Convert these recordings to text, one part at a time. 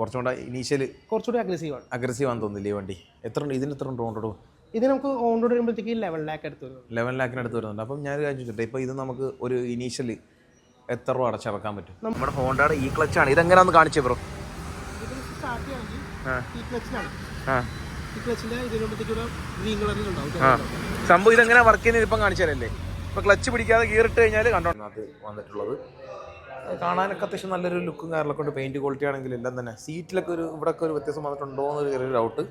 കുറച്ചുകൂടെ ഇനീഷ്യൽ കുറച്ചുകൂടി അഗ്രസീവ് ആണ്. അഗ്രസീവ് ആണെന്ന് തോന്നില്ലേ ഈ വണ്ടി. എത്ര ഇതിന് എത്ര ഉണ്ട് ഓൺറോഡ് ഇത് നമുക്ക് ഓൺ റോഡ് വരുമ്പോഴത്തേക്ക് ലെവൻ ലാക്ക് എടുത്ത് വരുന്നുണ്ട്. ലെവൻ ലാക്കിന് അടുത്ത് വരുന്നുണ്ട്. അപ്പം ഞാൻ കാര്യം ചോദിച്ചിട്ട്? ഇപ്പോൾ ഇത് നമുക്ക് ഒരു ഇനീഷ്യൽ എത്ര രൂപ അടച്ചിറക്കാൻ പറ്റും? നമ്മുടെ ഹോണ്ടയുടെ ഈ ക്ലച്ചാണ് ഇതെങ്ങനെയാണെന്ന് കാണിച്ചേ ബ്രോ കളറിലുണ്ടാവും ആ. സംഭവം ഇതെങ്ങനെ വർക്ക് ചെയ്യുന്നത്? ഇപ്പം കാണിച്ചാലല്ലേ ഇപ്പം ക്ലച്ച് പിടിക്കാതെ ഗിയർ ഇട്ട് കഴിഞ്ഞാൽ കണ്ടോ? അത് വന്നിട്ടുള്ളത് കാണാനൊക്കെ അത്യാവശ്യം നല്ലൊരു ലുക്കും കാര്യങ്ങളൊക്കെ ഉണ്ട്. പെയിന്റ് ക്വാളിറ്റി ആണെങ്കിലും എല്ലാം തന്നെ. സീറ്റിലൊക്കെ ഒരു ഇവിടെയൊക്കെ ഒരു വ്യത്യാസം വന്നിട്ടുണ്ടോ എന്നൊരു ചെറിയൊരു doubt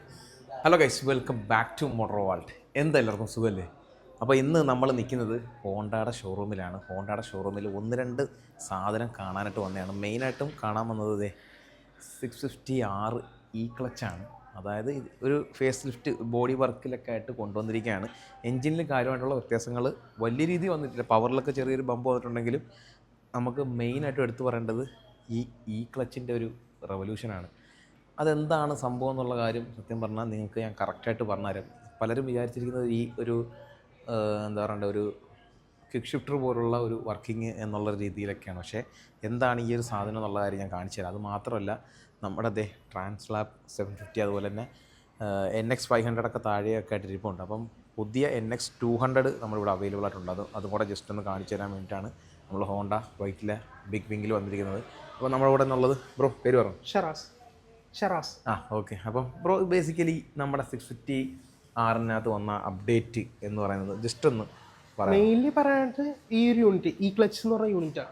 hello guys welcome back to Motor Vault എന്താ എല്ലാവർക്കും സുഖമല്ലേ? അപ്പോൾ ഇന്ന് നമ്മൾ നിൽക്കുന്നത് ഹോണ്ടയുടെ ഷോറൂമിലാണ് ഹോണ്ടയുടെ ഷോറൂമിൽ ഒന്ന് രണ്ട് സാധനം കാണാനായിട്ട് വന്നതാണ്. മെയിനായിട്ടും കാണാൻ വന്നത് ഇതേ സിക്സ് ഫിഫ്റ്റി ആറ് ഇ ക്ലച്ചാണ് അതായത് ഒരു ഫേസ് ലിഫ്റ്റ് ബോഡി വർക്കിലൊക്കെ ആയിട്ട് കൊണ്ടുവന്നിരിക്കുകയാണ്. എൻജിനിൽ കാര്യമായിട്ടുള്ള വ്യത്യാസങ്ങൾ വലിയ രീതിയിൽ വന്നിട്ടില്ല. പവറിലൊക്കെ ചെറിയൊരു ബമ്പ് വന്നിട്ടുണ്ടെങ്കിലും നമുക്ക് മെയിനായിട്ടും എടുത്തു പറയേണ്ടത് ഈ ഈ ക്ലച്ചിന്റെ ഒരു റെവല്യൂഷനാണ് അതെന്താണ് സംഭവം എന്നുള്ള കാര്യം സത്യം പറഞ്ഞാൽ നിങ്ങൾക്ക് ഞാൻ കറക്റ്റായിട്ട് പറഞ്ഞുതരാം. പലരും വിചാരിച്ചിരിക്കുന്നത് ഈ ഒരു എന്താ പറയണ്ട ഒരു ക്വിക്ക് ഷിഫ്റ്റർ പോലുള്ള ഒരു വർക്കിംഗ് എന്നുള്ള രീതിയിലൊക്കെയാണ്. പക്ഷേ എന്താണ് ഈ ഒരു സാധനം എന്നുള്ള കാര്യം ഞാൻ കാണിച്ചു തരാം. അത് മാത്രമല്ല നമ്മുടെ അതേ ട്രാൻസ്ലാബ് സെവൻ ഫിഫ്റ്റി അതുപോലെ തന്നെ എൻ എക്സ് ഫൈവ് ഹൺഡ്രഡ് ഒക്കെ താഴെയൊക്കെ ആയിട്ട് ഇരിപ്പുണ്ട്. അപ്പം പുതിയ എൻ എക്സ് ടു ഹൺഡ്രഡ് നമ്മളിവിടെ അവൈലബിൾ ആയിട്ടുണ്ട്. അത് അതും കൂടെ ജസ്റ്റ് ഒന്ന് കാണിച്ചു തരാൻ വേണ്ടിയിട്ടാണ് നമ്മൾ ഹോണ്ട വൈറ്റിലെ ബിഗ് വിങ്ങിൽ വന്നിരിക്കുന്നത്. അപ്പോൾ നമ്മുടെ കൂടെ എന്നുള്ളത് ബ്രോ പേര് പറഞ്ഞു? ഷറാസ്. ഷറാസ്. ആ ഓക്കെ. അപ്പം ബ്രോ ബേസിക്കലി നമ്മുടെ സിക്സ് ഫിഫ്റ്റി ആറിനകത്ത് വന്ന അപ്ഡേറ്റ് എന്ന് പറയുന്നത് ജസ്റ്റ് ഒന്ന് മെയിൻലി പറയാനായിട്ട് ഈ ഒരു യൂണിറ്റ് ഈ ക്ലച്ച് എന്ന് പറഞ്ഞ യൂണിറ്റാണ്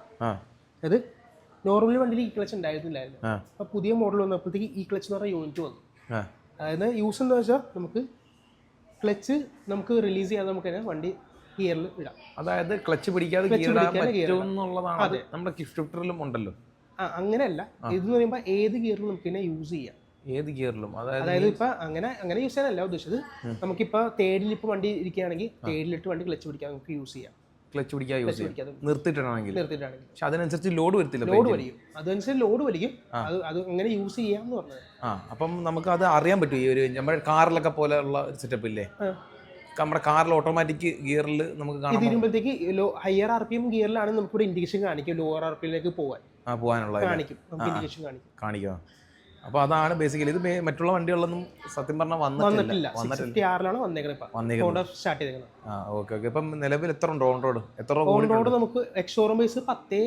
അതായത് നോർമലി വണ്ടിയിൽ ഈ ക്ലച്ച് ഉണ്ടായിരുന്നില്ലായിരുന്നു. അപ്പോൾ പുതിയ മോഡൽ വന്നപ്പോഴത്തേക്ക് ഈ ക്ലച്ച് എന്ന് പറഞ്ഞ യൂണിറ്റ് വന്നു. ആ. അതായത് യൂസ് എന്താ വെച്ചാൽ നമുക്ക് ക്ലച്ച് നമുക്ക് റിലീസ് ചെയ്യാതെ നമുക്ക് തന്നെ വണ്ടി ഗിയറിൽ ഇടാം. അതായത് ക്ലച്ച് പിടിക്കാതെ ഗിയർ ഇടാൻ പിടിക്കാതെ gear പറ്റും എന്നുള്ളതാണ് അത്. നമ്മുടെ ഷിഫ്റ്ററിലും ഉണ്ടല്ലോ. ആ അങ്ങനെയല്ല. ഇതെന്ന് പറയുമ്പോൾ ഏത് ഗിയറിലും നമുക്ക് ഇതിനെ യൂസ് ചെയ്യാം. ഏത് ഗിയറിലും. അതായത് അതായത് ഇപ്പൊ അങ്ങനെ അങ്ങനെ യൂസ് ചെയ്യാനല്ല ഉദ്ദേശിച്ചത്. നമുക്കിപ്പോ തേർഡിൽ ഇപ്പൊ വണ്ടി ഇരിക്കുകയാണെങ്കിൽ തേർഡിലിട്ട് വണ്ടി ക്ലച്ച് പിടിക്കാൻ നമുക്ക് യൂസ് ചെയ്യാം. ക്ലച്ച് പിടിക്കാൻ യൂസ് ചെയ്യാം. പിടിക്കാതെ നിർത്തിയിട്ടാണെങ്കിൽ നിർത്തിയിട്ടാണെങ്കിൽ. പക്ഷെ അതിനനുസരിച്ച് ലോഡ് വരത്തില്ല ലോഡ് വലിക്കും അതനുസരിച്ച് ലോഡ് വലിക്കും അത് അത് അങ്ങനെ യൂസ് ചെയ്യാന്ന് പറഞ്ഞത്. ആ അപ്പം നമുക്ക് അത് അറിയാൻ പറ്റും. ഈ ഒരു നമ്മുടെ കാറിലൊക്കെ പോലെയുള്ള ഒരു സെറ്റപ്പ് ഇല്ലേ? ആ. നമ്മുടെ കാറിൽ ഓട്ടോമാറ്റിക് ഗിയറിൽ നമുക്ക് ഇത് കാണാൻ low higher R P M ഗിയറിലാണ് നമുക്ക് ഇവിടെ ഇൻഡിക്കേഷൻ കാണിക്കും ലോവർ ആർ പി എമ്മിലേക്ക് പോകാൻ. ആ പോകാനുള്ള കാണിക്കും. നമുക്ക് ഇൻഡിക്കേഷൻ കാണിക്കും. കാണിക്കാം. അപ്പോൾ അതാണ് ബേസിക്കലി ഇത് മേ- മറ്റുള്ള വണ്ടികളൊന്നും സത്യം പറഞ്ഞാൽ വന്നിട്ടില്ല. വന്നിട്ടില്ല. സിക്സ് ഫിഫ്റ്റി ആറിലാണ് വന്നേക്കണത് വന്നേക്കുന്നത് ഹോണ്ട സ്റ്റാർട്ട് ചെയ്തേക്കുന്നത് ആ ഓക്കെ ഓക്കെ ഇപ്പം നിലവിൽ എത്ര ഉണ്ട് ഓൺ റോഡ് എത്ര ഓൺ റോഡ് നമുക്ക് എക്സോറം ബേസ് പത്തേ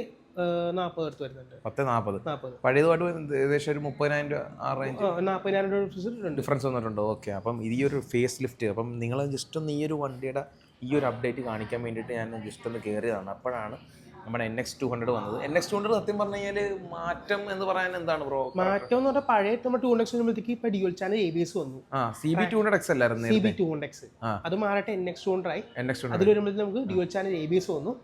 നാൽപ്പത് അടുത്ത് വരുന്നുണ്ട്. പത്ത് നാൽപ്പത് നാൽപ്പത് പഴയതുമായിട്ട് ഏകദേശം ഒരു മുപ്പതിനായിരം രൂപ ആ റേഞ്ച് നാൽപ്പതിനായിരം രൂപ ഡിഫറൻസ് വന്നിട്ടുണ്ട്. ഓക്കെ അപ്പം ഈ ഒരു ഫേസ് ലിഫ്റ്റ് അപ്പം നിങ്ങൾ ജസ്റ്റ് ഒന്ന് ഈ ഒരു വണ്ടിയുടെ ഈ ഒരു അപ്ഡേറ്റ് കാണിക്കാൻ വേണ്ടിയിട്ട് ഞാൻ ജസ്റ്റ് ഒന്ന് കയറിയതാണ് അപ്പോഴാണ് നമ്മുടെ എൻ എക്സ് ടു ഹൺഡ്രഡ് വന്നത്. എൻ എക്സ് ടു ഹൺഡ്രഡ് സത്യം പറഞ്ഞു കഴിഞ്ഞാൽ മാറ്റം എന്ന് പറയാൻ എന്താണ് ബ്രോ മാറ്റം എന്ന് പറഞ്ഞാൽ പഴയ നമ്മുടെ ടൂ എക്സ് വരുമ്പോഴത്തേക്ക് ഇപ്പൊ dual channel A B S വന്നു. ആ C B two hundred X അല്ലായിരുന്നു സി ബി ടു എക്സ് അത് മാറട്ടെ എൻ എക്സ് ടു ആയി. എൻ എക്സ് അതിൽ വരുമ്പോഴത്തേക്ക് നമുക്ക് dual channel A B S വന്നു.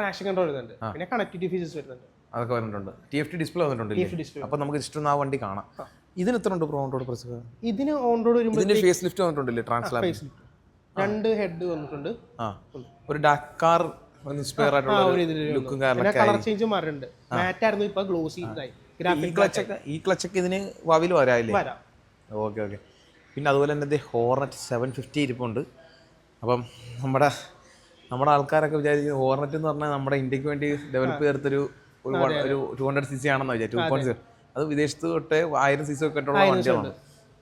ട്രാക്ഷൻ കൺട്രോൾ വരുന്നുണ്ട്. പിന്നെ കണക്ടിവിറ്റി ഫീച്ചേഴ്സ് വരുന്നുണ്ട്. അതൊക്കെ വരുന്നുണ്ട് ടി എഫ് ടി ഡിസ്പ്ലേ വന്നിട്ടുണ്ട്. അപ്പോൾ നമുക്ക് ജസ്റ്റ് ഒന്ന് ആ വണ്ടി കാണാം. ഇതിന് എത്ര ഉണ്ട് പ്രോ ഓൺ റോഡ് പ്രസ്? ഇതിന് ഓൺ റോഡ് വരുമ്പോൾ ഫേസ് ലിഫ്റ്റ് വന്നിട്ടുണ്ടല്ലേ ട്രാൻസ്ലാബ് രണ്ട് ഹെഡ് വന്നിട്ടുണ്ട്. ആ. ഒരു ഡാക്കാർ ഇൻസ്പയർ ആയിട്ടുള്ള ലുക്കും കാരണം കളർ ചേഞ്ച് മാറിയിട്ടുണ്ട്. മാറ്റ് ആയിരുന്നു ഇപ്പൊ ഗ്ലോസി ഇതായി. ഈ ക്ലച്ച് ഒക്കെ ഈ ക്ലച്ചൊക്കെ ഇതിന് വാവിൽ വരാല്ലേ വരാം. ഓക്കേ ഓക്കെ പിന്നെ അതുപോലെ തന്നെ ഹോർണറ്റ് സെവൻ ഫിഫ്റ്റി ഇരിപ്പുണ്ട്. അപ്പം നമ്മുടെ നമ്മുടെ ആൾക്കാരൊക്കെ വിചാരിക്കുന്നത് ഹോർണറ്റ് എന്ന് പറഞ്ഞാൽ നമ്മുടെ ഇന്ത്യയ്ക്ക് വേണ്ടി ഡെവലപ്പ് ചെയ്തൊരു ഒരു ഒരു ടു ഹൺഡ്രഡ് സി സി ആണെന്ന് വിചാരിച്ചു ടു പോയിന്റ് സീറോ അത് വിദേശത്ത് തൊട്ട് ആയിരം സി സി ഒക്കെ ആയിട്ടുള്ള വണ്ടികളാണ്.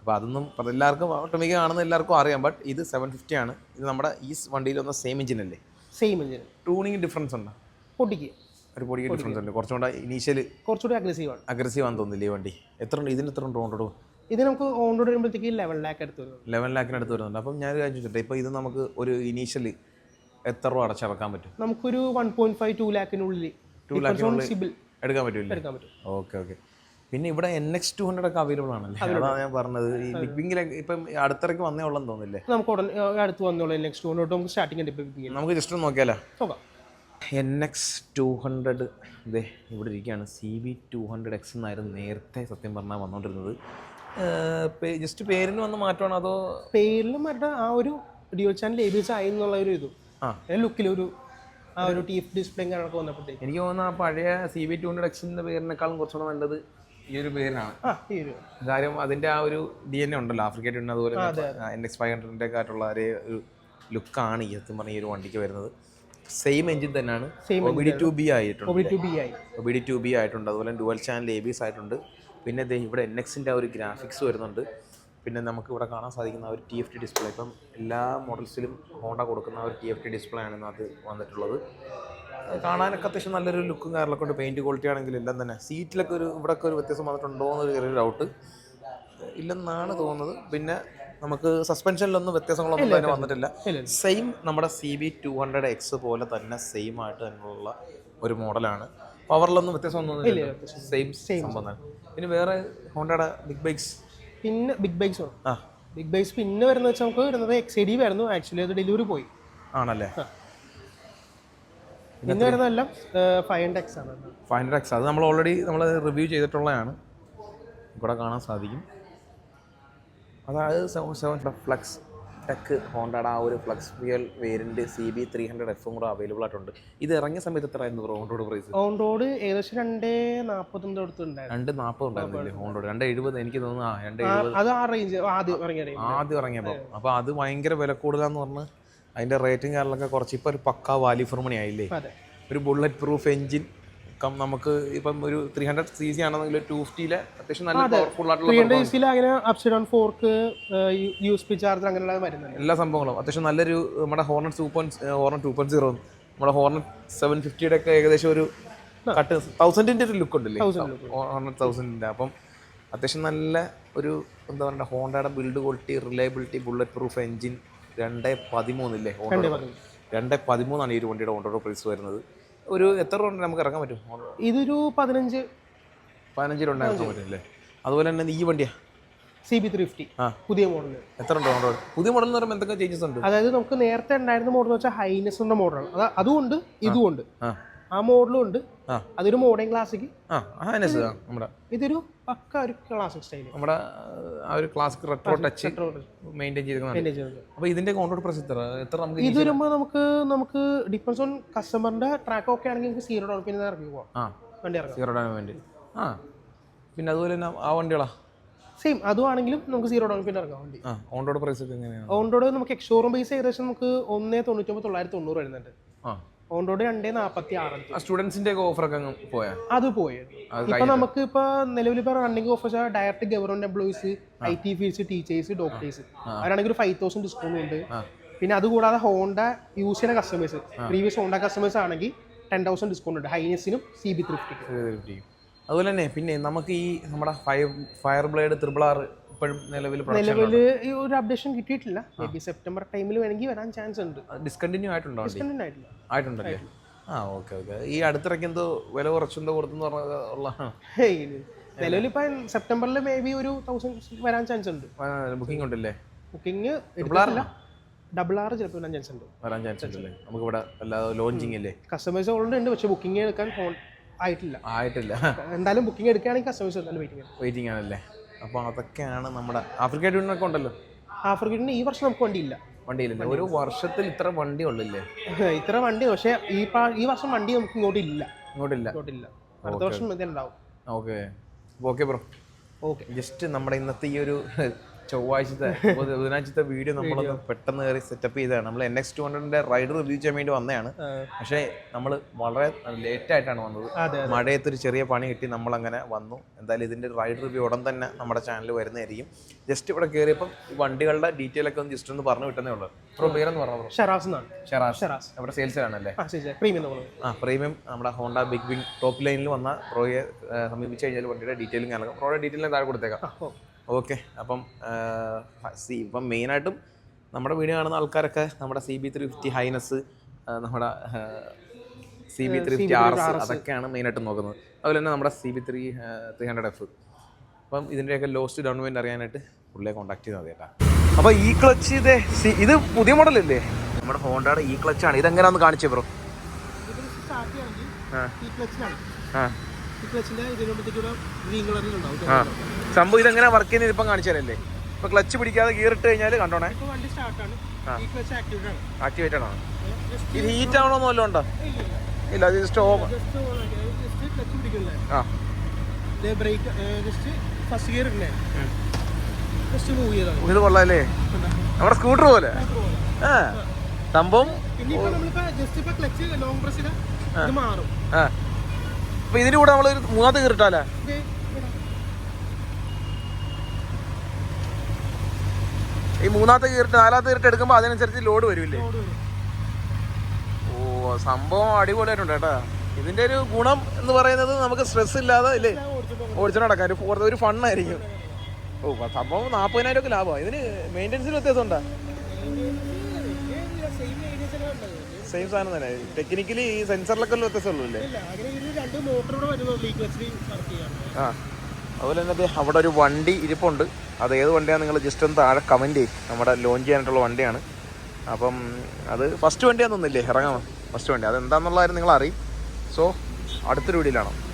അപ്പോൾ അതൊന്നും എല്ലാവർക്കും ഓട്ടോമിക്ക ആണെന്ന് എല്ലാവർക്കും അറിയാം. ബട്ട് ഇത് സെവൻ ഫിഫ്റ്റി ആണ്. ഇത് നമ്മുടെ ഈ വണ്ടിയിൽ വന്ന സെയിം എഞ്ചിൻ അല്ലേ? സെയിം എഞ്ചിൻ ട്യൂണിങ് ഡിഫറൻസ് ഉണ്ടോ? പൊട്ടിക്ക്. ഒരു പൊടിക്ക് ഡിഫറൻസ് ഉണ്ട് കുറച്ചുകൂടെ ഇനീഷ്യൽ കുറച്ചുകൂടി അഗ്രസീവ് ആണ്. അഗ്രസീവ് ആണെന്ന് തോന്നുന്നില്ല ഈ വണ്ടി? എത്ര ഉണ്ട് ഇതിന് എത്ര ഉണ്ട് ഓൺ റോഡ് ഇത് നമുക്ക് ഓൺ റോഡ് വരുമ്പോഴത്തേക്ക് ലെവൻ ലാക്ക് എടുത്ത് വരും ലെവൻ ലാക്കിന് അടുത്ത് വരുന്നുണ്ട്. അപ്പം ഞാൻ ഒരു കാര്യം ചോദിച്ചിട്ട്? ഇപ്പോൾ ഇത് നമുക്ക് ഒരു ഇനീഷ്യൽ എത്ര രൂപ അടച്ചിറക്കാൻ പറ്റും? നമുക്കൊരു വൺ പോയിന്റ് ഫൈവ് ടു ലാക്കിനുള്ളിൽ ടു ലാക്കിനുള്ളിൽ എടുക്കാൻ പറ്റില്ല? എടുക്കാൻ പറ്റും. ഓക്കെ ഓക്കെ പിന്നെ ഇവിടെ എൻ എക്സ് ടു ഹൺഡ്രഡ് ഒക്കെ അവൈലബിൾ ആണല്ലേ? അതാണ് ഞാൻ പറഞ്ഞത്. ഈ ബിഗ് ബിങ്ങിലൊക്കെ ഇപ്പം അടുത്തിറക്കി വന്നേ ഉള്ളെന്ന് തോന്നില്ലേ നമുക്ക് ഉടൻ ആ, അടുത്ത് വന്നോളൂ നെക്സ്റ്റ് കൊണ്ട് നമുക്ക് സ്റ്റാർട്ടിംഗ് ഉണ്ട് ഇപ്പം നമുക്ക് ജസ്റ്റ് ഒന്ന് നോക്കിയാലോ? നോക്കാം. എൻ എക്സ് ടു ഹൺഡ്രഡ് ഇതേ ഇവിടെ ഇരിക്കുകയാണ്. C B two hundred X എന്നായിരുന്നു നേരത്തെ സത്യം പറഞ്ഞാൽ വന്നുകൊണ്ടിരുന്നത് ജസ്റ്റ് പേരിന് വന്ന് മാറ്റമാണോ അതോ? പേരിലും മറ്റേ ആ ഒരു ഡിയോ ചാനൽ ആയി എന്നുള്ള ഒരു ഇതും. ലുക്കിൽ ഒരു ആ ഒരു ടി എഫ് ഡിസ്പ്ലേയും കാര്യങ്ങളൊക്കെ വന്നപ്പോഴത്തേക്ക്. എനിക്ക് തോന്നുന്നു ആ പഴയ സി വി ടു ഹൺഡ്രഡ് എക്സിന്റെ പേരിനേക്കാളും കുറച്ചുകൂടെ നല്ലത് ഈ ഒരു പേരിനാണ് കാര്യം അതിന്റെ ആ ഒരു ഡി എൻ എ ഉണ്ടല്ലോ ആഫ്രിക്കയിൽ ഉണ്ട് അതുപോലെ എൻ എക്സ് ഫൈവ് ഹൺഡ്രഡിന്റെ ഒക്കെ ആയിട്ടുള്ള ഒരു ഒരു ലുക്കാണ് ഈ എത്തും പറഞ്ഞ ഈ ഒരു വണ്ടിക്ക് വരുന്നത്. സെയിം എഞ്ചിൻ തന്നെയാണ്. ഒബിഡി ടു ബി ആയിട്ടുണ്ട്. ഒബിഡി ടു ബി ആയിട്ടുണ്ട്. അതുപോലെ ഡുവൽ ചാനൽ എ ബിസ് ആയിട്ടുണ്ട്. പിന്നെ ഇവിടെ എൻ എക്സിന്റെ ആ ഒരു ഗ്രാഫിക്സ് വരുന്നുണ്ട്. പിന്നെ നമുക്ക് ഇവിടെ കാണാൻ സാധിക്കുന്ന ഒരു ടി എഫ് ടി ഡിസ്പ്ലേ ഇപ്പം എല്ലാ മോഡൽസിലും ഹോണ്ട കൊടുക്കുന്ന ഒരു ടി എഫ് ടി ഡിസ്പ്ലേ ആണ് ഇതിനകത്ത് വന്നിട്ടുള്ളത്. കാണാനൊക്കെ അത്യാവശ്യം നല്ലൊരു ലുക്കും കാര്യങ്ങളൊക്കെ ഉണ്ട്. പെയിന്റ് ക്വാളിറ്റി ആണെങ്കിലും എല്ലാം തന്നെ. സീറ്റിലൊക്കെ ഒരു ഇവിടെയൊക്കെ ഒരു വ്യത്യാസം വന്നിട്ടുണ്ടോ എന്നൊരു ചെറിയൊരു ഡൗട്ട് ഇല്ലെന്നാണ് തോന്നുന്നത്. പിന്നെ നമുക്ക് സസ്പെൻഷനിലൊന്നും വ്യത്യാസങ്ങളൊന്നും തന്നെ വന്നിട്ടില്ല. സെയിം നമ്മുടെ C B two hundred X പോലെ തന്നെ സെയിം ആയിട്ട് തന്നെയുള്ള ഒരു മോഡലാണ് പവറിലൊന്നും വ്യത്യാസമൊന്നും സെയിം സംഭവം തന്നെ. പിന്നെ വേറെ ഹോണ്ടയുടെ ബിഗ് ബൈക്സ് പിന്നെ ബിഗ് ബൈക്സ് ആണ് ആ. ബിഗ് ബൈക്സ് പിന്നെ വരുന്നത് വെച്ചാൽ നമുക്ക് വരുന്നത് എക്സ് ഐ ഡി വരുന്നു. ആക്ച്വലി അത് ഡെലിവറി പോയി. ആണല്ലേ? പിന്നെ വരുന്നതെല്ലാം ഫൈവ് ഹൺഡ്രഡ് എക്സ് ആണ്. ഫൈവ് ഹൺഡ്രഡ് എക്സ് അത് നമ്മൾ ഓൾറെഡി നമ്മൾ റിവ്യൂ ചെയ്തിട്ടുള്ളതാണ്. ഇവിടെ കാണാൻ സാധിക്കും. അതായത് സെവൻ സെവൻ ഫ്ലക്സ് ടെക്ക് ഹോണ്ടയുടെ ആ ഒരു flex fuel variant C B three hundred എഫും കൂടെ അവൈലബിൾ ആയിട്ടുണ്ട്. ഇത് ഇറങ്ങിയ സമയത്ത് എത്രയായിരുന്നു ബ്രോ ഹോണ്ടോട് പ്രൈസ് ഓൺ റോഡ് ഏകദേശം രണ്ടേ നാൽപ്പത്തൊമ്പത് അടുത്തുണ്ടായിരുന്നു രണ്ട് നാൽപ്പത് ഉണ്ടായിരുന്നില്ലേ ഹോണ്ടോട് രണ്ട് എഴുപത് എനിക്ക് തോന്നുന്നു. ആ രണ്ട് എഴുപത്. അത് ആ റേഞ്ച് ആദ്യം ഇറങ്ങിയ ആദ്യം ഇറങ്ങിയപ്പോൾ അപ്പോൾ അത് ഭയങ്കര വില കൂടുതലാന്ന് പറഞ്ഞ് അതിന്റെ റേറ്റും കാര്യങ്ങളൊക്കെ കുറച്ച്. ഇപ്പോൾ ഒരു പക്കാ വാലി ഫർമണി ആയില്ലേ? ഒരു ബുള്ളറ്റ് പ്രൂഫ് എഞ്ചിൻ കം നമുക്ക് ഇപ്പം ഒരു ത്രീ ഹൺഡ്രഡ് സി സി ആണെന്നെങ്കിൽ ടു ഫിഫ്റ്റിയിലെ അത്യാവശ്യം നല്ല പവർഫുൾ ആയിട്ടുള്ള ഹൺഡ്രഡ് അങ്ങനെ upside down fork U S P charger അങ്ങനെയുള്ള വരുന്നുണ്ട് എല്ലാ സംഭവങ്ങളും. അത്യാവശ്യം നല്ലൊരു നമ്മുടെ Hornet two point Hornet two point zero നമ്മുടെ ഹോർണറ്റ് സെവൻ ഫിഫ്റ്റിയുടെ ഒക്കെ ഏകദേശം ഒരു കട്ട് തൗസൻഡിന്റെ ഒരു ലുക്ക് ഉണ്ടല്ലേ? ഹോർണറ്റ് തൗസൻഡിന്റെ അപ്പം അത്യാവശ്യം നല്ല ഒരു എന്താ പറയുക ഹോണ്ടയുടെ build quality reliability bullet proof engine രണ്ട് പതിമൂന്നില്ലേ? ഹോണ്ട രണ്ട് പതിമൂന്നാണ് ഈ ഒരു വണ്ടിയുടെ ഹോണ്ടയുടെ പ്രൈസ് വരുന്നത്. ഒരു എത്ര റൗണ്ട് നമുക്ക് ഇറങ്ങാൻ പറ്റും? ഇതൊരു പതിനഞ്ച്. പതിനഞ്ച് റൗണ്ട് ഇറങ്ങാൻ പറ്റില്ലേ അതുപോലെ തന്നെ ഈ വണ്ടിയാ? സി ബി ത്രീ ഫിഫ്റ്റി ആ. പുതിയ മോഡൽ എത്ര ഉണ്ട് മോഡൽ പുതിയ മോഡൽ എന്ന് പറയുമ്പോൾ എന്തൊക്കെ ചേഞ്ചസ് ഉണ്ട്? അതായത് നമുക്ക് നേരത്തെ ഉണ്ടായിരുന്ന മോഡൽ എന്ന് വെച്ചാൽ ഹൈനെസ് എന്ന മോഡലാണ് അത് അതുകൊണ്ട് ഇതുമുണ്ട് ആ മോഡലും ഉണ്ട്. അതൊരു മോഡേൺ ക്ലാസിക് ഇതൊരു പക്ക ഒരു ക്ലാസിക് സ്റ്റൈൽ നമ്മുടെ ആ ഒരു ക്ലാസിക് റെട്രോ ടച്ച് മെയിന്റെയിൻ ചെയ്തിട്ടുണ്ട് അപ്പോൾ ഇതിന്റെ കോൺട്രോൾ പ്രൈസ് എത്ര എത്ര നമുക്ക് ഇത് വരുമ്പോൾ നമുക്ക് നമുക്ക് ഡിപ്പെൻസ് ഓൺ കസ്റ്റമറിന്റെ ട്രാക്ക് ഒക്കെ ആണെങ്കിൽ നമുക്ക് സീറോ ഡൗൺ പിന്നെ ഇറങ്ങി പോവാം. വണ്ടി ഇറങ്ങി സീറോ ഡൗൺ വേണ്ടി ആ പിന്നെ അതുപോലെ തന്നെ ആ വണ്ടികളാ? സെയിം അതുവാണെങ്കിലും നമുക്ക് സീറോ ഡൗൺ പിന്നെ ഇറങ്ങാം വണ്ടി. ഓൺ റോഡ് പ്രൈസ് ഒക്കെ എങ്ങനെയാണ്? ഓൺ റോഡ് നമുക്ക് എക്സോറും ബേസ് ഏകദേശം നമുക്ക് ഒന്നേ തൊണ്ണൂറ്റൊമ്പത് തൊള്ളായിരത്തി തൊണ്ണൂറ് വരുന്നുണ്ട്. ആ. ഓൺ റോഡ് രണ്ടേ നാൽപ്പത്തി ആറ് സ്റ്റുഡൻസിന്റെ ഒക്കെ ഓഫറൊക്കെ പോയാ? അത് പോയത്. ഇപ്പൊ നമുക്ക് ഇപ്പൊ നിലവിൽ ഇപ്പൊ running offer direct government employees I T fields teachers doctors അവരാണെങ്കിൽ ഒരു ഫൈവ് തൗസൻഡ് ഡിസ്കൗണ്ട് ഉണ്ട്. പിന്നെ അതുകൂടാതെ ഹോണ്ട യൂസ് ചെയ്യുന്ന കസ്റ്റമേഴ്സ് പ്രീവിയസ് ഹോണ്ട കസ്റ്റമേഴ്സ് ആണെങ്കിൽ ടെൻ തൗസൻഡ് ഡിസ്കൗണ്ട് ഉണ്ട്. ഹൈനസിനും സി ബി ത്രിഫ്റ്റിക്കും അതുപോലെ തന്നെ പിന്നെ നമുക്ക് ഈ നമ്മുടെ fire fireblade triple R ഇപ്പോഴും നിലവിൽ നിലവിൽ ഈ ഒരു അപ്ഡേഷൻ കിട്ടിയിട്ടില്ല. മേ ബി സെപ്റ്റംബർ ടൈമിൽ വേണമെങ്കിൽ വരാൻ ചാൻസ് ഉണ്ട്. ഡിസ്കണ്ടിന്യൂ ആയിട്ടുണ്ടോ ഡിസ്കണ്ടിന്യൂ ആയിട്ടില്ല. ആയിട്ടുണ്ടല്ലേ? ആ ഓക്കെ ഓക്കെ ഈ അടുത്തിടയ്ക്ക് എന്തോ വില കുറച്ചെന്തോ കൊടുത്തെന്ന് പറഞ്ഞ നിലവിൽ ഇപ്പൊ സെപ്റ്റംബറിൽ മേ ബി ഒരു തൗസൻഡ് വരാൻ ചാൻസ് ഉണ്ട്. ബുക്കിംഗ് ഉണ്ടല്ലേ? ബുക്കിംഗ് എടുത്തിട്ടില്ല. ഡബിൾ ആറ് ചിലപ്പോൾ വരാൻ ചാൻസ് ഉണ്ട്. വരാൻ ചാൻസ് ഉണ്ടല്ലേ? നമുക്കിവിടെ അല്ലാതെ ലോഞ്ചിങ് അല്ലേ കസ്റ്റമേഴ്സ് ഓൾറെഡി ഉണ്ട് പക്ഷെ ബുക്കിംഗ് എടുക്കാൻ ആയിട്ടില്ല. ആയിട്ടില്ല. എന്തായാലും ബുക്കിംഗ് എടുക്കുകയാണെങ്കിൽ കസ്റ്റമേഴ്സ് എന്തായാലും വെയിറ്റിംഗ് വെയിറ്റിംഗ് ആണല്ലേ? അപ്പോൾ അതൊക്കെയാണ് നമ്മുടെ ആഫ്രിക്ക ട്യൂണിനൊക്കെ ഉണ്ടല്ലോ? ആഫ്രിക്കന് ഈ വർഷം നമുക്ക് വണ്ടിയില്ല. വണ്ടിയില്ല. ഒരു വർഷത്തിൽ ഇത്ര വണ്ടി ഉള്ളില്ലേ? ഇത്ര വണ്ടി പക്ഷേ ഈ പ്രാ- ഈ വർഷം വണ്ടി നമുക്ക് ഇങ്ങോട്ട് ഇല്ല. ഇങ്ങോട്ടില്ല. ഇങ്ങോട്ടില്ല അടുത്ത വർഷം ഇതുണ്ടാവും. Okay. Okay bro. Okay. Just നമ്മുടെ ഇന്നത്തെ ഈ ഒരു ചൊവ്വാഴ്ചത്തെ ബുധ- ബുധനാഴ്ചത്തെ വീഡിയോ നമ്മളൊന്ന് പെട്ടെന്ന് കയറി സെറ്റപ്പ് ചെയ്തതാണ്. നമ്മൾ എൻ എക്സ് ടു ഹൺഡ്രഡിന്റെ റൈഡ് റിവ്യൂ ചെയ്യാൻ വേണ്ടി വന്നതാണ്. പക്ഷേ നമ്മൾ വളരെ ലേറ്റ് ആയിട്ടാണ് വന്നത്. മഴയത്ത് മഴയത്തൊരു ചെറിയ പണി കിട്ടി നമ്മൾ അങ്ങനെ വന്നു. എന്തായാലും ഇതിന്റെ റൈഡ് റിവ്യൂ ഉടൻ തന്നെ നമ്മുടെ ചാനൽ വരുന്നതായിരിക്കും. ജസ്റ്റ് ഇവിടെ കയറിയപ്പം വണ്ടികളുടെ ഡീറ്റെയിൽ ഒക്കെ ഒന്ന് ജസ്റ്റ് ഒന്ന് പറഞ്ഞു കിട്ടുന്നേ ഉള്ളൂ. ബ്രോ പേരെന്ന് പറഞ്ഞു ഷറാസ് ഷെറാസ്. ഷറാസ്. നമ്മുടെ സെയിൽസിലാണല്ലേ ആ പ്രീമിയം നമ്മൾ ആ പ്രീമിയം നമ്മുടെ ഹോണ്ട ബിഗ് വിങ് ടോപ്പ് ലൈനിൽ വന്ന പ്രോയെ സമീപിച്ച് കഴിഞ്ഞാൽ വണ്ടിയുടെ ഡീറ്റെയിലും കാണാം പ്രോയുടെ ഡീറ്റെയിലും താഴെ കൊടുത്തേക്കാം. ഓക്കെ അപ്പം സി ഇപ്പം മെയിനായിട്ടും നമ്മുടെ വീഡിയോ കാണുന്ന ആൾക്കാരൊക്കെ നമ്മുടെ C B three fifty Highness നമ്മുടെ C B three fifty R S അതൊക്കെയാണ് മെയിനായിട്ട് നോക്കുന്നത്. അതുപോലെ തന്നെ നമ്മുടെ C B three three hundred F. അപ്പം ഇതിന്റെയൊക്കെ ലോസ്റ്റ് ഡൗൺ പേയ്മെന്റ് അറിയാനായിട്ട് പുള്ളിയെ കോൺടാക്ട് ചെയ്താൽ മതി കേട്ടോ. അപ്പോൾ ഈ ക്ലച്ച് ഇതേ ഇത് പുതിയ മോഡലല്ലേ? നമ്മുടെ ഹോണ്ടയുടെ ഈ ക്ലച്ചാണ്. ഇതെങ്ങനെയാണെന്ന് കാണിച്ചേ ബ്രോ? ആ. സംഭവം ഇതെങ്ങനെ വർക്ക് ചെയ്യുന്നത് ഇപ്പം കാണിച്ചു തരല്ലേ ഇപ്പം ക്ലച്ച് പിടിക്കാതെ ഗിയർ ഇട്ട് കഴിഞ്ഞാൽ കണ്ടോണേ? ആക്ടിവേറ്റ് ആണോ. ഇത് ഹീറ്റ് ആവണോ വല്ലതും ഉണ്ടോ? ഇല്ല അത് ജസ്റ്റ് ഓഫ് ആ. ഇത് കൊള്ളാല്ലേ നമ്മുടെ സ്കൂട്ടർ പോലെ. സംഭവം ജസ്റ്റ് ക്ലച്ച് ലോങ് മാറും. ആ. അപ്പൊ ഇതിന്റെ കൂടെ നമ്മളൊരു മൂന്നാമത്തെ കയറിട്ടാലേ ഈ മൂന്നാമത്തെ കീറിട്ട് നാലാമത്തെ കീറിട്ട് എടുക്കുമ്പോൾ അതിനനുസരിച്ച് ലോഡ് വരില്ലേ ഓ സംഭവം അടിപൊളിയായിട്ടുണ്ട് കേട്ടാ. ഇതിന്റെ ഒരു ഗുണം എന്ന് പറയുന്നത് നമുക്ക് സ്ട്രെസ് ഇല്ലാതെ ഇല്ലേ? ഓടിച്ചു നടക്കാം. ഒരു ഒരു ഫണ്ണായിരിക്കും ഓ സംഭവം നാപ്പതിനായിരം ഒക്കെ ലാഭമാണ് ഇതിന് മെയിന്റെനൻസിന് വ്യത്യാസം ഉണ്ടോ? സെയിം സാധനം തന്നെ. ടെക്നിക്കലി ഈ സെൻസറിലൊക്കെ വ്യത്യാസമുള്ളൂ അല്ലേ ആ. അതുപോലെ തന്നെ അവിടെ ഒരു വണ്ടി ഇരിപ്പുണ്ട്. അത് ഏത് വണ്ടിയാണ് നിങ്ങൾ ജസ്റ്റ് ഒന്ന് താഴെ കമന്റ് ചെയ്യും. നമ്മുടെ ലോഞ്ച് ചെയ്യാനായിട്ടുള്ള വണ്ടിയാണ്. അപ്പം അത് ഫസ്റ്റ് വണ്ടിയാണെന്നൊന്നില്ലേ ഇറങ്ങാമോ? ഫസ്റ്റ് വണ്ടി. അതെന്താണെന്നുള്ള കാര്യം നിങ്ങൾ അറിയും. സോ അടുത്തൊരു വീഡിയോയിലാണ്